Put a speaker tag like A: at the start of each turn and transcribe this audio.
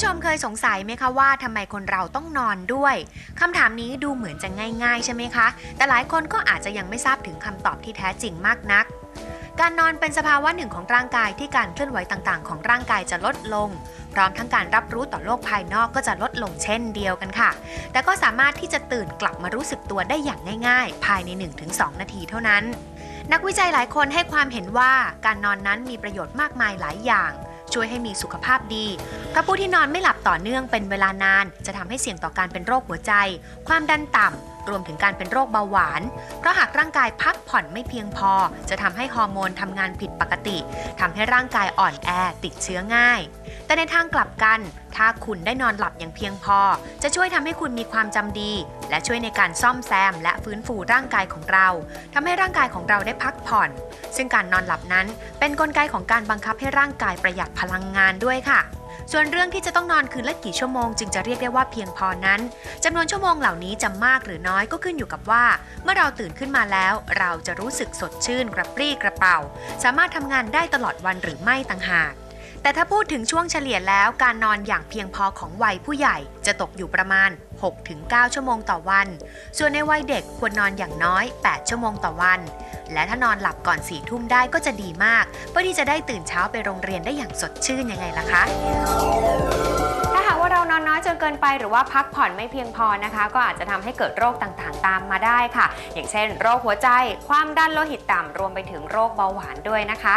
A: ผู้ชมเคยสงสัยไหมคะว่าทำไมคนเราต้องนอนด้วยคำถามนี้ดูเหมือนจะง่ายๆใช่ไหมคะ แต่หลายคนก็อาจจะยังไม่ทราบถึงคำตอบที่แท้จริงมากนัก การนอนเป็นสภาวะหนึ่งของร่างกายที่การเคลื่อนไหวต่างๆ ของร่างกายจะลดลง พร้อมทั้งการรับรู้ต่อโลกภายนอกก็จะลดลงเช่นเดียวกันค่ะ แต่ก็สามารถที่จะตื่นกลับมารู้สึกตัวได้อย่างง่าย ๆ ภายใน 1-2 นาทีเท่านั้น นักวิจัยหลายคนให้ความเห็นว่าการนอนนั้นมีประโยชน์มากมายหลายอย่างช่วยให้มีสุขภาพดี เพราผู้ที่นอนไม่หลับต่อเนื่องเป็นเวลานาน จะทำให้เสี่ยงต่อการเป็นโรคหัวใจ ความดันต่ำรวมถึงการเป็นโรคเบาหวาน เพราะหากร่างกายพักผ่อนไม่เพียงพอ จะทำให้ฮอร์โมนทำงานผิดปกติทำให้ร่างกายอ่อนแอติดเชื้อง่าย แต่ในทางกลับกัน ถ้าคุณได้นอนหลับอย่างเพียงพอ จะช่วยทำให้คุณมีความจำดี และช่วยในการซ่อมแซม และฟื้นฟูร่างกายของเราทำให้ร่างกายของเราได้พักผ่อน ซึ่งการนอนหลับนั้น เป็นนกลไกของการบังคับให้ร่างกายประหยัดพลังงานด้วยค่ะ ส่วนเรื่องที่จะต้องนอนคืนละกี่ชั่วโมงจึงจะเรียกได้ว่าเพียงพอนั้นจำนวนชั่วโมงเหล่านี้จะมากหรือน้อยก็ขึ้นอยู่กับว่า เมื่อเราตื่นขึ้นมาแล้ว เราจะรู้สึกสดชื่นกระปรี้กระเป๋า สามารถทำงานได้ตลอดวันหรือไม่ต่างหาก แต่ถ้าพูดถึงช่วงเฉลี่ยแล้วการนอนอย่างเพียงพอของวัยผู้ใหญ่จะตกอยู่ประมาณ 6-9 ชั่วโมงต่อวัน ส่วนในวัยเด็กควรนอนอย่างน้อย 8 ชั่วโมงต่อวัน และถ้านอนหลับก่อน4ทุ่มได้ก็จะดีมาก เพื่อที่จะได้ตื่นเช้าไปโรงเรียนได้อย่างสดชื่นยังไงล่ะคะถ้าหากว่าเรานอนน้อยจนเกินไปหรือว่าพักผ่อนไม่เพียงพอนะคะ ก็อาจจะทำให้เกิดโรคต่างๆ ตามมาได้ค่ะ อย่างเช่น โรคหัวใจ ความดันโลหิตต่ำรวมไปถึงโรคเบาหวานด้วยนะคะ